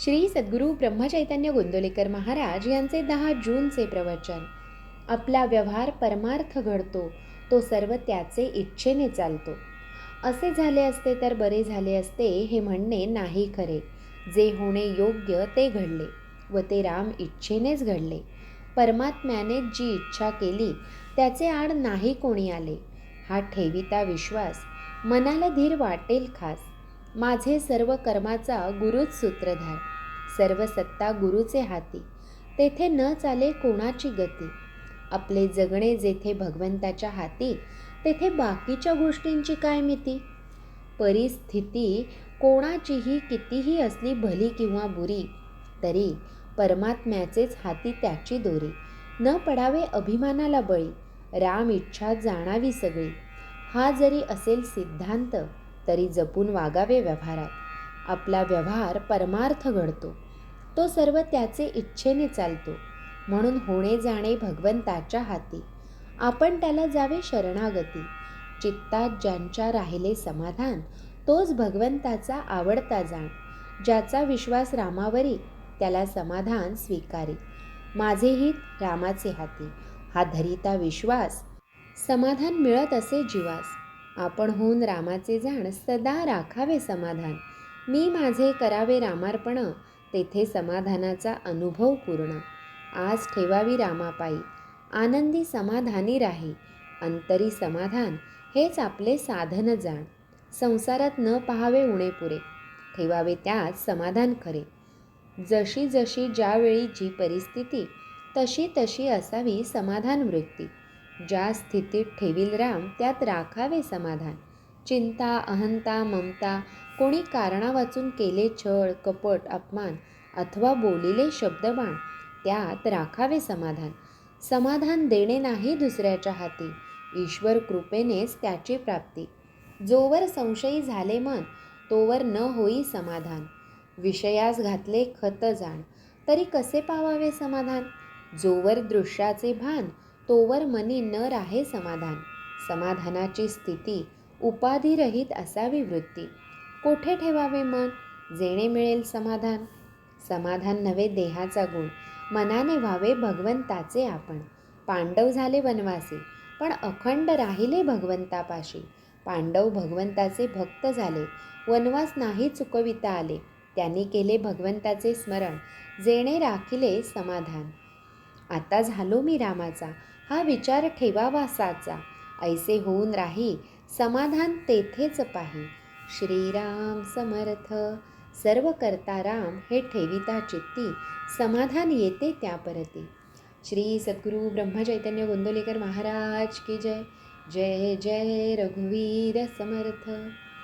श्री सद्गुरू ब्रह्मचैतन्य गोंदोलेकर महाराज यांचे दहा जूनचे प्रवचन. आपला व्यवहार परमार्थ घडतो तो सर्व त्याचे इच्छेने चालतो. असे झाले असते तर बरे झाले असते हे म्हणणे नाही खरे. जे होणे योग्य ते घडले व ते राम इच्छेनेच घडले. परमात्म्याने जी इच्छा केली त्याचे आड नाही कोणी आले. हा ठेविता विश्वास मनाला धीर वाटेल खास. माझे सर्व कर्माचा गुरुच सूत्रधार सर्व सत्ता गुरुचे हाती. तेथे न चाले कोणाची गती? आपले जगणे जेथे भगवंताच्या हाती तेथे बाकीच्या गोष्टींची काय मिती? परिस्थिती कोणाचीही कितीही असली भली किंवा बुरी तरी परमात्म्याचेच हाती त्याची दोरी. न पडावे अभिमानाला बळी राम इच्छा जाणावी सगळी. हा जरी असेल सिद्धांत तरी जपून वागावे व्यवहारात. आपला व्यवहार परमार्थ घडतो. तो सर्व त्याचे इच्छेने चालतो. म्हणून होणे जाणे भगवंताच्या हाती. आपण त्याला जावे शरणागती. चित्तात ज्यांच्या राहिले समाधान तोच भगवंताचा आवडता जाण. ज्याचा विश्वास रामावरी त्याला समाधान स्वीकारी. माझे हित रामाचे हाती. हा धरिता विश्वास. समाधान मिळत असे जीवास. आपण होऊन रामाचे जाण सदा राखावे समाधान. मी माझे करावे रामार्पण तेथे समाधानाचा अनुभव पूर्ण. आज ठेवावी रामापायी. आनंदी समाधानी राही. अंतरी समाधान हेच आपले साधन जाण. संसारात न पहावे उणे पुरे. ठेवावे त्यात समाधान खरे. जशी जशी ज्यावेळी जी परिस्थिती तशी तशी असावी समाधान वृत्ती. ज्या स्थितीत ठेवील राम त्यात राखावे समाधान. चिंता अहंता ममता कोणी कारणा वाचून केले छळ कपट अपमान अथवा बोलिले शब्दबाण त्यात राखावे समाधान. समाधान देणे नाही दुसऱ्याच्या हाती ईश्वर कृपेनेच त्याची प्राप्ती. जोवर संशयी झाले मन तोवर न होई समाधान. विषयास घातले खत जाण तरी कसे पावावे समाधान? जोवर दृश्याचे भान तोवर मनी न राहे समाधान. समाधानाची स्थिती उपाधिरहित असावी वृत्ती. कोठे ठेवावे मन? जेणे मिळेल समाधान. समाधान नव्हे देहाचा गुण. मनाने व्हावे भगवंताचे आपण. पांडव झाले वनवासी पण अखंड राहिले भगवंतापाशी. पांडव भगवंताचे भक्त झाले. वनवास नाही चुकविता आले. त्यांनी केले भगवंताचे स्मरण. जेणे राखिले समाधान. आता झालो मी रामाचा. हा विचार ठेवावा साचा. ऐसे होऊन राही समाधान तेथेच पाही. श्रीराम समर्थ सर्व करता राम हे ठेविता चित्ती समाधान येते त्या परती. श्री सद्गुरू ब्रह्मचैतन्य गोंदोलेकर महाराज की जय. जय जय रघुवीर समर्थ.